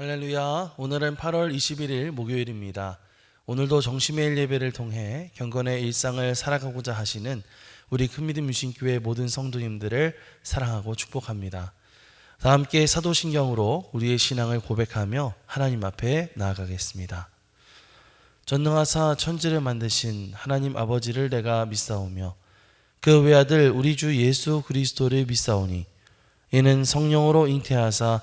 할렐루야. 오늘은 8월 21일 목요일입니다. 오늘도 정심의 예배를 통해 경건의 일상을 살아가고자 하시는 우리 큰믿음 유신교회 모든 성도님들을 사랑하고 축복합니다. 다 함께 사도신경으로 우리의 신앙을 고백하며 하나님 앞에 나아가겠습니다. 전능하사 천지를 만드신 하나님 아버지를 내가 믿사오며 그 외아들 우리 주 예수 그리스도를 믿사오니 이는 성령으로 잉태하사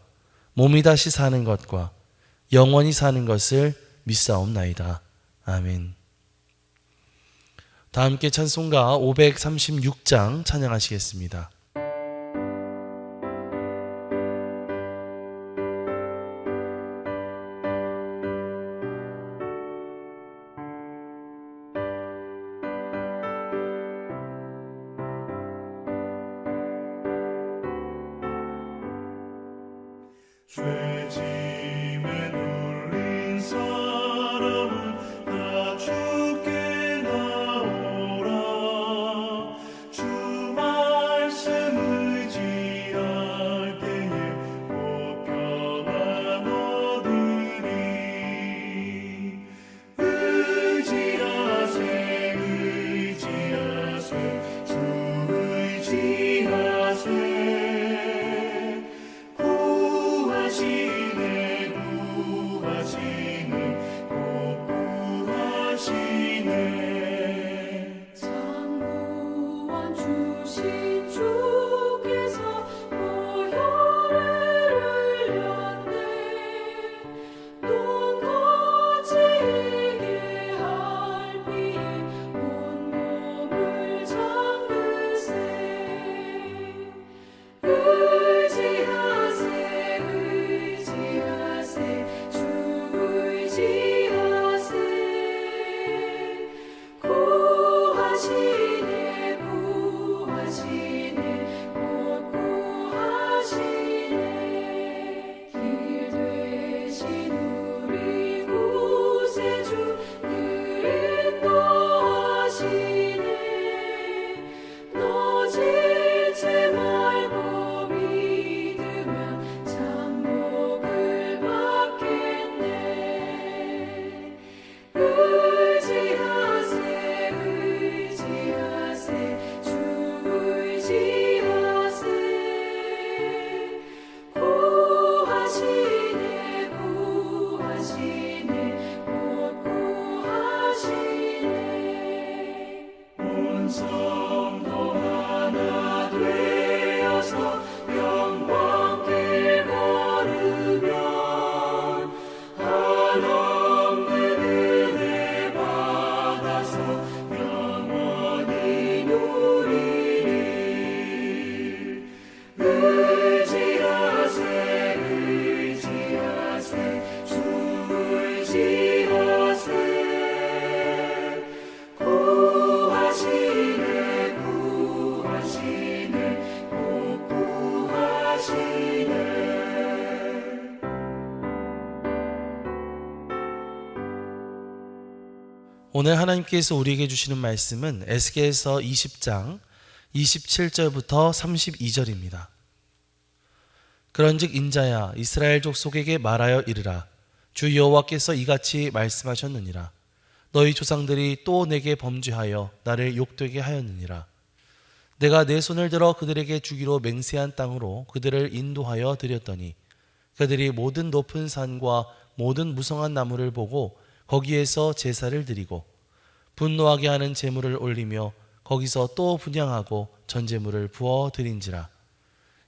몸이 다시 사는 것과 영원히 사는 것을 믿사옵나이다. 아멘. 다 함께 찬송가 536장 찬양하시겠습니다. 오늘 하나님께서 우리에게 주시는 말씀은 에스겔서 20장 27절부터 32절입니다. 그런즉 인자야 이스라엘 족속에게 말하여 이르라. 주 여호와께서 이같이 말씀하셨느니라. 너희 조상들이 또 내게 범죄하여 나를 욕되게 하였느니라. 내가 내 손을 들어 그들에게 주기로 맹세한 땅으로 그들을 인도하여 드렸더니 그들이 모든 높은 산과 모든 무성한 나무를 보고 거기에서 제사를 드리고 분노하게 하는 제물을 올리며 거기서 또 분양하고 전제물을 부어 드린지라.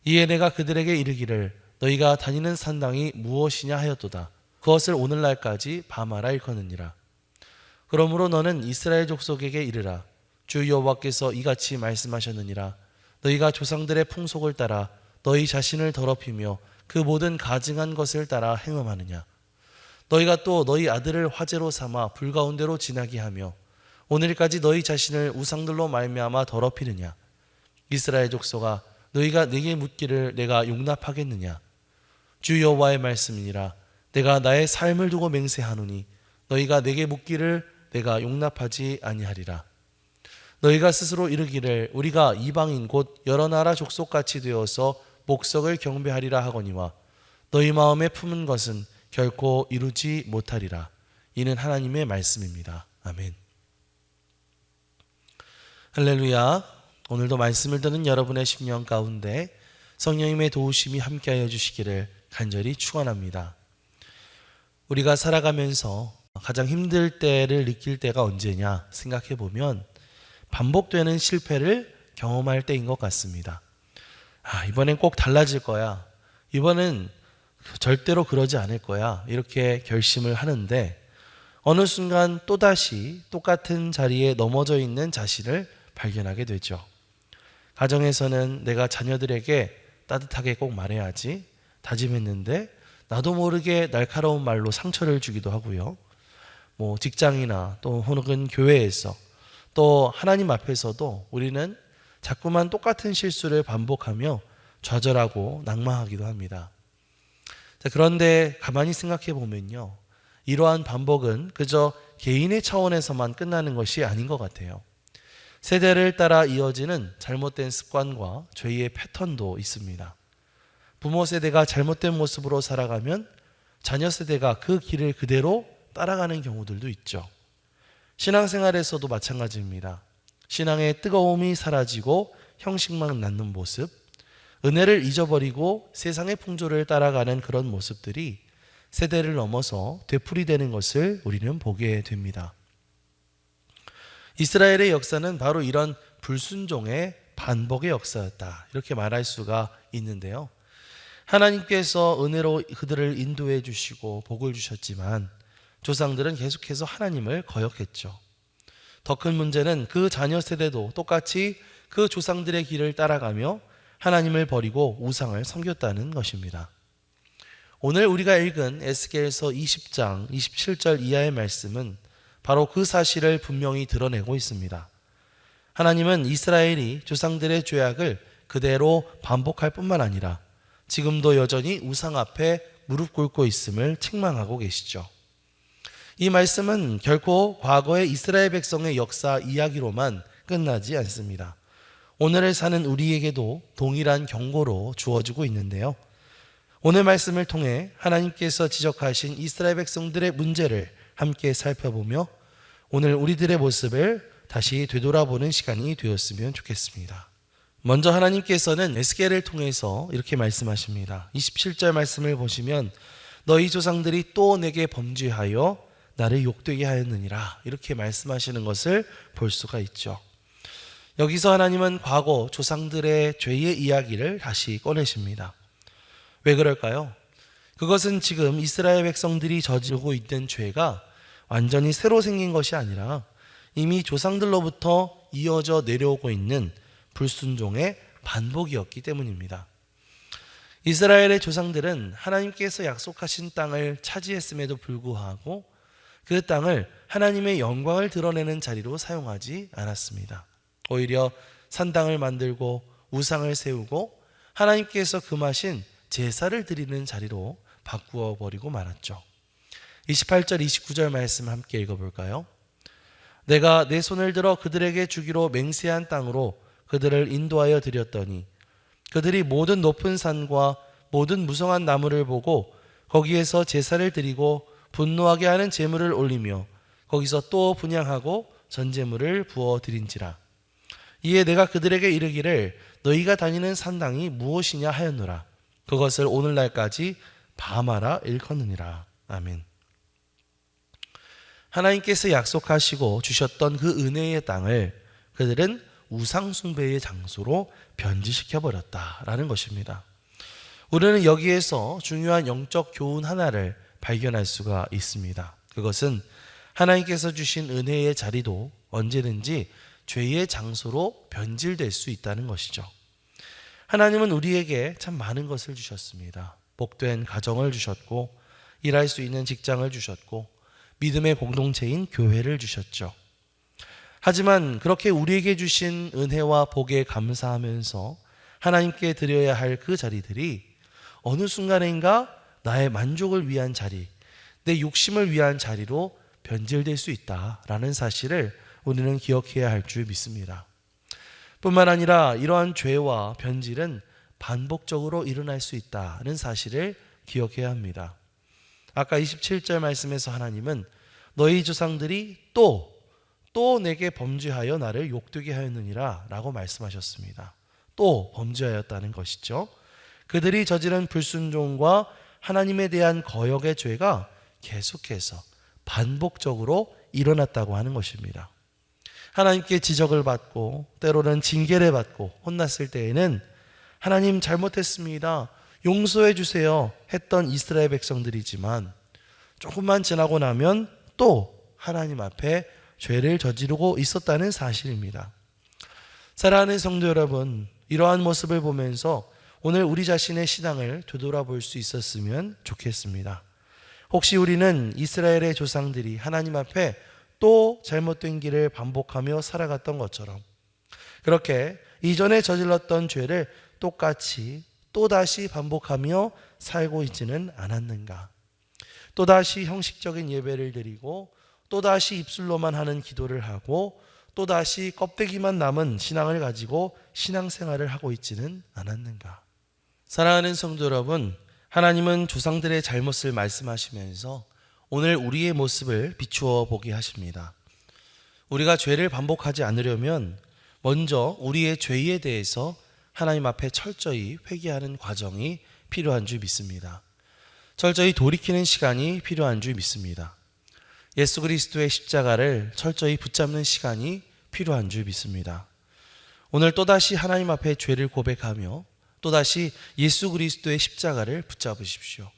이에 내가 그들에게 이르기를 너희가 다니는 산당이 무엇이냐 하였도다. 그것을 오늘날까지 바마라 일컫느니라. 그러므로 너는 이스라엘 족속에게 이르라. 주 여호와께서 이같이 말씀하셨느니라. 너희가 조상들의 풍속을 따라 너희 자신을 더럽히며 그 모든 가증한 것을 따라 행음하느냐 너희가 또 너희 아들을 화제로 삼아 불 가운데로 지나게 하며 오늘까지 너희 자신을 우상들로 말미암아 더럽히느냐? 이스라엘 족속아 너희가 내게 묻기를 내가 용납하겠느냐? 주 여호와의 말씀이니라. 내가 나의 삶을 두고 맹세하노니 너희가 내게 묻기를 내가 용납하지 아니하리라. 너희가 스스로 이르기를 우리가 이방인 곧 여러 나라 족속같이 되어서 목석을 경배하리라 하거니와 너희 마음에 품은 것은 결코 이루지 못하리라. 이는 하나님의 말씀입니다. 아멘. 할렐루야. 오늘도 말씀을 듣는 여러분의 심령 가운데 성령님의 도우심이 함께하여 주시기를 간절히 축원합니다. 우리가 살아가면서 가장 힘들 때를 느낄 때가 언제냐 생각해 보면 반복되는 실패를 경험할 때인 것 같습니다. 아, 이번엔 꼭 달라질 거야. 이번엔 절대로 그러지 않을 거야. 이렇게 결심을 하는데 어느 순간 또다시 똑같은 자리에 넘어져 있는 자신을 발견하게 되죠. 가정에서는 내가 자녀들에게 따뜻하게 꼭 말해야지 다짐했는데 나도 모르게 날카로운 말로 상처를 주기도 하고요. 뭐 직장이나 또 혹은 교회에서 또 하나님 앞에서도 우리는 자꾸만 똑같은 실수를 반복하며 좌절하고 낙망하기도 합니다. 자, 그런데 가만히 생각해 보면요. 이러한 반복은 그저 개인의 차원에서만 끝나는 것이 아닌 것 같아요. 세대를 따라 이어지는 잘못된 습관과 죄의 패턴도 있습니다. 부모 세대가 잘못된 모습으로 살아가면 자녀 세대가 그 길을 그대로 따라가는 경우들도 있죠. 신앙생활에서도 마찬가지입니다. 신앙의 뜨거움이 사라지고 형식만 낳는 모습, 은혜를 잊어버리고 세상의 풍조를 따라가는 그런 모습들이 세대를 넘어서 되풀이되는 것을 우리는 보게 됩니다. 이스라엘의 역사는 바로 이런 불순종의 반복의 역사였다. 이렇게 말할 수가 있는데요. 하나님께서 은혜로 그들을 인도해 주시고 복을 주셨지만 조상들은 계속해서 하나님을 거역했죠. 더 큰 문제는 그 자녀 세대도 똑같이 그 조상들의 길을 따라가며 하나님을 버리고 우상을 섬겼다는 것입니다. 오늘 우리가 읽은 에스겔서 20장 27절 이하의 말씀은 바로 그 사실을 분명히 드러내고 있습니다. 하나님은 이스라엘이 조상들의 죄악을 그대로 반복할 뿐만 아니라 지금도 여전히 우상 앞에 무릎 꿇고 있음을 책망하고 계시죠. 이 말씀은 결코 과거의 이스라엘 백성의 역사 이야기로만 끝나지 않습니다. 오늘을 사는 우리에게도 동일한 경고로 주어지고 있는데요. 오늘 말씀을 통해 하나님께서 지적하신 이스라엘 백성들의 문제를 함께 살펴보며 오늘 우리들의 모습을 다시 되돌아보는 시간이 되었으면 좋겠습니다. 먼저 하나님께서는 에스겔을 통해서 이렇게 말씀하십니다. 27절 말씀을 보시면 너희 조상들이 또 내게 범죄하여 나를 욕되게 하였느니라 이렇게 말씀하시는 것을 볼 수가 있죠. 여기서 하나님은 과거 조상들의 죄의 이야기를 다시 꺼내십니다. 왜 그럴까요? 그것은 지금 이스라엘 백성들이 저지르고 있는 죄가 완전히 새로 생긴 것이 아니라 이미 조상들로부터 이어져 내려오고 있는 불순종의 반복이었기 때문입니다. 이스라엘의 조상들은 하나님께서 약속하신 땅을 차지했음에도 불구하고 그 땅을 하나님의 영광을 드러내는 자리로 사용하지 않았습니다. 오히려 산당을 만들고 우상을 세우고 하나님께서 금하신 제사를 드리는 자리로 바꾸어 버리고 말았죠. 28절 29절 말씀 함께 읽어 볼까요? 내가 내 손을 들어 그들에게 주기로 맹세한 땅으로 그들을 인도하여 드렸더니 그들이 모든 높은 산과 모든 무성한 나무를 보고 거기에서 제사를 드리고 분노하게 하는 제물을 올리며 거기서 또 분양하고 전제물을 부어 드린지라 이에 내가 그들에게 이르기를 너희가 다니는 산당이 무엇이냐 하였노라 그것을 오늘날까지 밤하라 일컫느니라 아멘 하나님께서 약속하시고 주셨던 그 은혜의 땅을 그들은 우상숭배의 장소로 변질시켜 버렸다라는 것입니다. 우리는 여기에서 중요한 영적 교훈 하나를 발견할 수가 있습니다. 그것은 하나님께서 주신 은혜의 자리도 언제든지 죄의 장소로 변질될 수 있다는 것이죠. 하나님은 우리에게 참 많은 것을 주셨습니다. 복된 가정을 주셨고 일할 수 있는 직장을 주셨고 믿음의 공동체인 교회를 주셨죠. 하지만 그렇게 우리에게 주신 은혜와 복에 감사하면서 하나님께 드려야 할 그 자리들이 어느 순간인가 나의 만족을 위한 자리, 내 욕심을 위한 자리로 변질될 수 있다라는 사실을 우리는 기억해야 할 줄 믿습니다. 뿐만 아니라 이러한 죄와 변질은 반복적으로 일어날 수 있다는 사실을 기억해야 합니다. 아까 27절 말씀에서 하나님은 너희 조상들이 또, 또 내게 범죄하여 나를 욕되게 하였느니라 라고 말씀하셨습니다. 또 범죄하였다는 것이죠. 그들이 저지른 불순종과 하나님에 대한 거역의 죄가 계속해서 반복적으로 일어났다고 하는 것입니다. 하나님께 지적을 받고 때로는 징계를 받고 혼났을 때에는 하나님 잘못했습니다. 용서해 주세요. 했던 이스라엘 백성들이지만 조금만 지나고 나면 또 하나님 앞에 죄를 저지르고 있었다는 사실입니다. 사랑하는 성도 여러분, 이러한 모습을 보면서 오늘 우리 자신의 신앙을 되돌아볼 수 있었으면 좋겠습니다. 혹시 우리는 이스라엘의 조상들이 하나님 앞에 또 잘못된 길을 반복하며 살아갔던 것처럼 그렇게 이전에 저질렀던 죄를 똑같이 또다시 반복하며 살고 있지는 않았는가? 또다시 형식적인 예배를 드리고 또다시 입술로만 하는 기도를 하고 또다시 껍데기만 남은 신앙을 가지고 신앙생활을 하고 있지는 않았는가? 사랑하는 성도 여러분, 하나님은 조상들의 잘못을 말씀하시면서 오늘 우리의 모습을 비추어 보게 하십니다. 우리가 죄를 반복하지 않으려면 먼저 우리의 죄에 대해서 하나님 앞에 철저히 회개하는 과정이 필요한 줄 믿습니다. 철저히 돌이키는 시간이 필요한 줄 믿습니다. 예수 그리스도의 십자가를 철저히 붙잡는 시간이 필요한 줄 믿습니다. 오늘 또다시 하나님 앞에 죄를 고백하며 또다시 예수 그리스도의 십자가를 붙잡으십시오.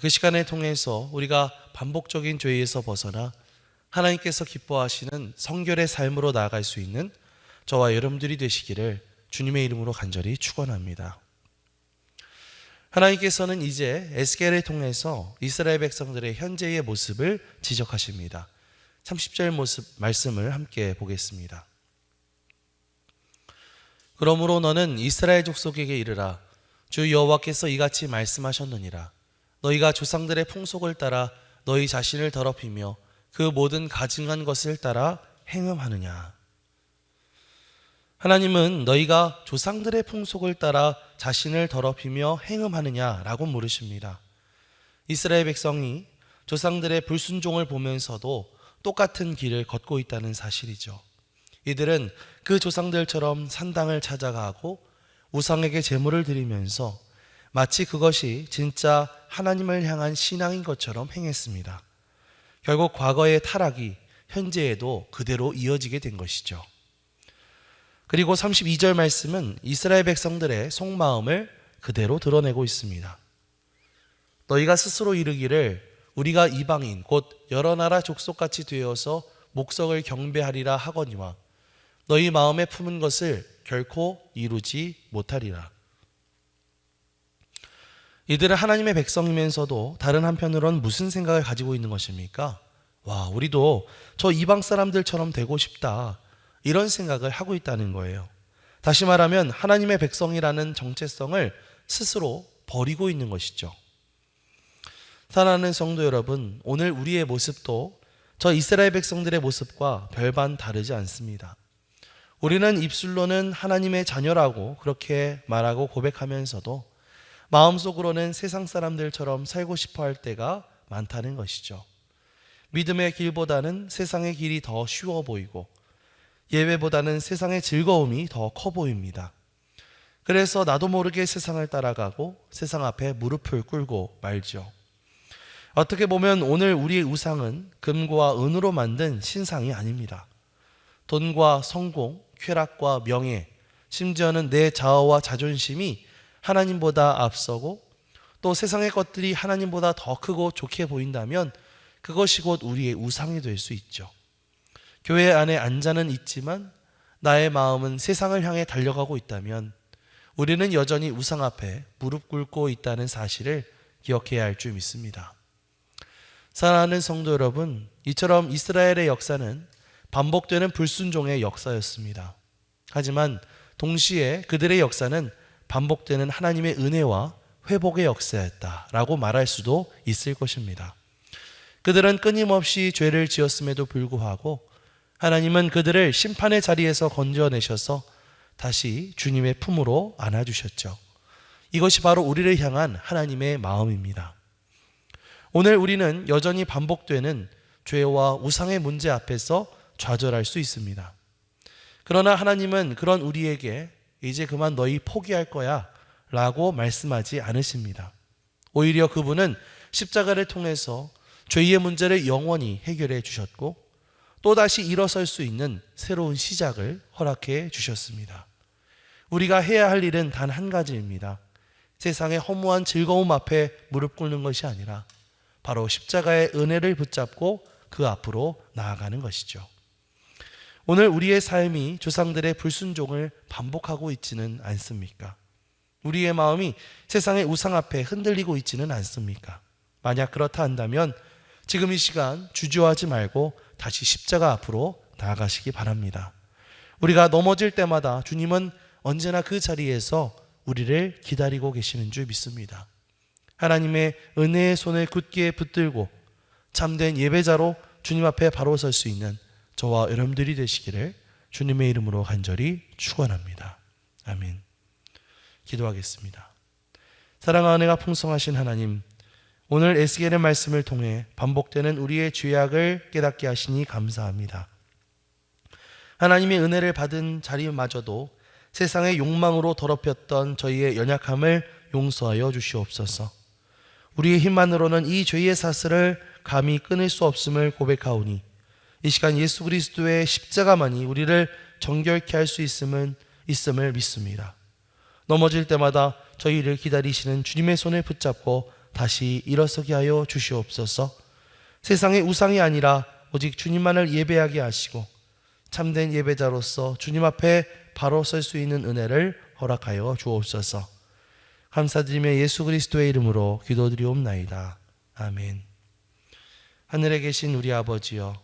그 시간을 통해서 우리가 반복적인 죄에서 벗어나 하나님께서 기뻐하시는 성결의 삶으로 나아갈 수 있는 저와 여러분들이 되시기를 주님의 이름으로 간절히 축원합니다. 하나님께서는 이제 에스겔을 통해서 이스라엘 백성들의 현재의 모습을 지적하십니다. 30절 모습 말씀을 함께 보겠습니다. 그러므로 너는 이스라엘 족속에게 이르라 주 여호와께서 이같이 말씀하셨느니라 너희가 조상들의 풍속을 따라 너희 자신을 더럽히며 그 모든 가증한 것을 따라 행음하느냐 하나님은 너희가 조상들의 풍속을 따라 자신을 더럽히며 행음하느냐라고 물으십니다. 이스라엘 백성이 조상들의 불순종을 보면서도 똑같은 길을 걷고 있다는 사실이죠. 이들은 그 조상들처럼 산당을 찾아가고 우상에게 제물을 드리면서 마치 그것이 진짜 하나님을 향한 신앙인 것처럼 행했습니다. 결국 과거의 타락이 현재에도 그대로 이어지게 된 것이죠. 그리고 32절 말씀은 이스라엘 백성들의 속마음을 그대로 드러내고 있습니다. 너희가 스스로 이르기를 우리가 이방인 곧 여러 나라 족속같이 되어서 목석을 경배하리라 하거니와 너희 마음에 품은 것을 결코 이루지 못하리라. 이들은 하나님의 백성이면서도 다른 한편으론 무슨 생각을 가지고 있는 것입니까? 와, 우리도 저 이방 사람들처럼 되고 싶다. 이런 생각을 하고 있다는 거예요. 다시 말하면 하나님의 백성이라는 정체성을 스스로 버리고 있는 것이죠. 사랑하는 성도 여러분, 오늘 우리의 모습도 저 이스라엘 백성들의 모습과 별반 다르지 않습니다. 우리는 입술로는 하나님의 자녀라고 그렇게 말하고 고백하면서도 마음속으로는 세상 사람들처럼 살고 싶어 할 때가 많다는 것이죠. 믿음의 길보다는 세상의 길이 더 쉬워 보이고 예배보다는 세상의 즐거움이 더 커 보입니다. 그래서 나도 모르게 세상을 따라가고 세상 앞에 무릎을 꿇고 말죠. 어떻게 보면 오늘 우리의 우상은 금과 은으로 만든 신상이 아닙니다. 돈과 성공, 쾌락과 명예, 심지어는 내 자아와 자존심이 하나님보다 앞서고 또 세상의 것들이 하나님보다 더 크고 좋게 보인다면 그것이 곧 우리의 우상이 될 수 있죠. 교회 안에 앉아는 있지만 나의 마음은 세상을 향해 달려가고 있다면 우리는 여전히 우상 앞에 무릎 꿇고 있다는 사실을 기억해야 할 줄 믿습니다. 사랑하는 성도 여러분, 이처럼 이스라엘의 역사는 반복되는 불순종의 역사였습니다. 하지만 동시에 그들의 역사는 반복되는 하나님의 은혜와 회복의 역사였다라고 말할 수도 있을 것입니다. 그들은 끊임없이 죄를 지었음에도 불구하고 하나님은 그들을 심판의 자리에서 건져내셔서 다시 주님의 품으로 안아주셨죠. 이것이 바로 우리를 향한 하나님의 마음입니다. 오늘 우리는 여전히 반복되는 죄와 우상의 문제 앞에서 좌절할 수 있습니다. 그러나 하나님은 그런 우리에게 이제 그만 너희 포기할 거야 라고 말씀하지 않으십니다. 오히려 그분은 십자가를 통해서 죄의 문제를 영원히 해결해 주셨고 또다시 일어설 수 있는 새로운 시작을 허락해 주셨습니다. 우리가 해야 할 일은 단 한 가지입니다. 세상의 허무한 즐거움 앞에 무릎 꿇는 것이 아니라 바로 십자가의 은혜를 붙잡고 그 앞으로 나아가는 것이죠. 오늘 우리의 삶이 조상들의 불순종을 반복하고 있지는 않습니까? 우리의 마음이 세상의 우상 앞에 흔들리고 있지는 않습니까? 만약 그렇다 한다면 지금 이 시간 주저하지 말고 다시 십자가 앞으로 나아가시기 바랍니다. 우리가 넘어질 때마다 주님은 언제나 그 자리에서 우리를 기다리고 계시는 줄 믿습니다. 하나님의 은혜의 손을 굳게 붙들고 참된 예배자로 주님 앞에 바로 설 수 있는 저와 여러분들이 되시기를 주님의 이름으로 간절히 축원합니다. 아멘. 기도하겠습니다. 사랑과 은혜가 풍성하신 하나님, 오늘 에스겔의 말씀을 통해 반복되는 우리의 죄악을 깨닫게 하시니 감사합니다. 하나님의 은혜를 받은 자리마저도 세상의 욕망으로 더럽혔던 저희의 연약함을 용서하여 주시옵소서. 우리의 힘만으로는 이 죄의 사슬을 감히 끊을 수 없음을 고백하오니 이 시간 예수 그리스도의 십자가만이 우리를 정결케 할 수 있음은 있음을 믿습니다. 넘어질 때마다 저희를 기다리시는 주님의 손을 붙잡고 다시 일어서게 하여 주시옵소서. 세상의 우상이 아니라 오직 주님만을 예배하게 하시고 참된 예배자로서 주님 앞에 바로 설 수 있는 은혜를 허락하여 주옵소서. 감사드리며 예수 그리스도의 이름으로 기도드리옵나이다. 아멘. 하늘에 계신 우리 아버지여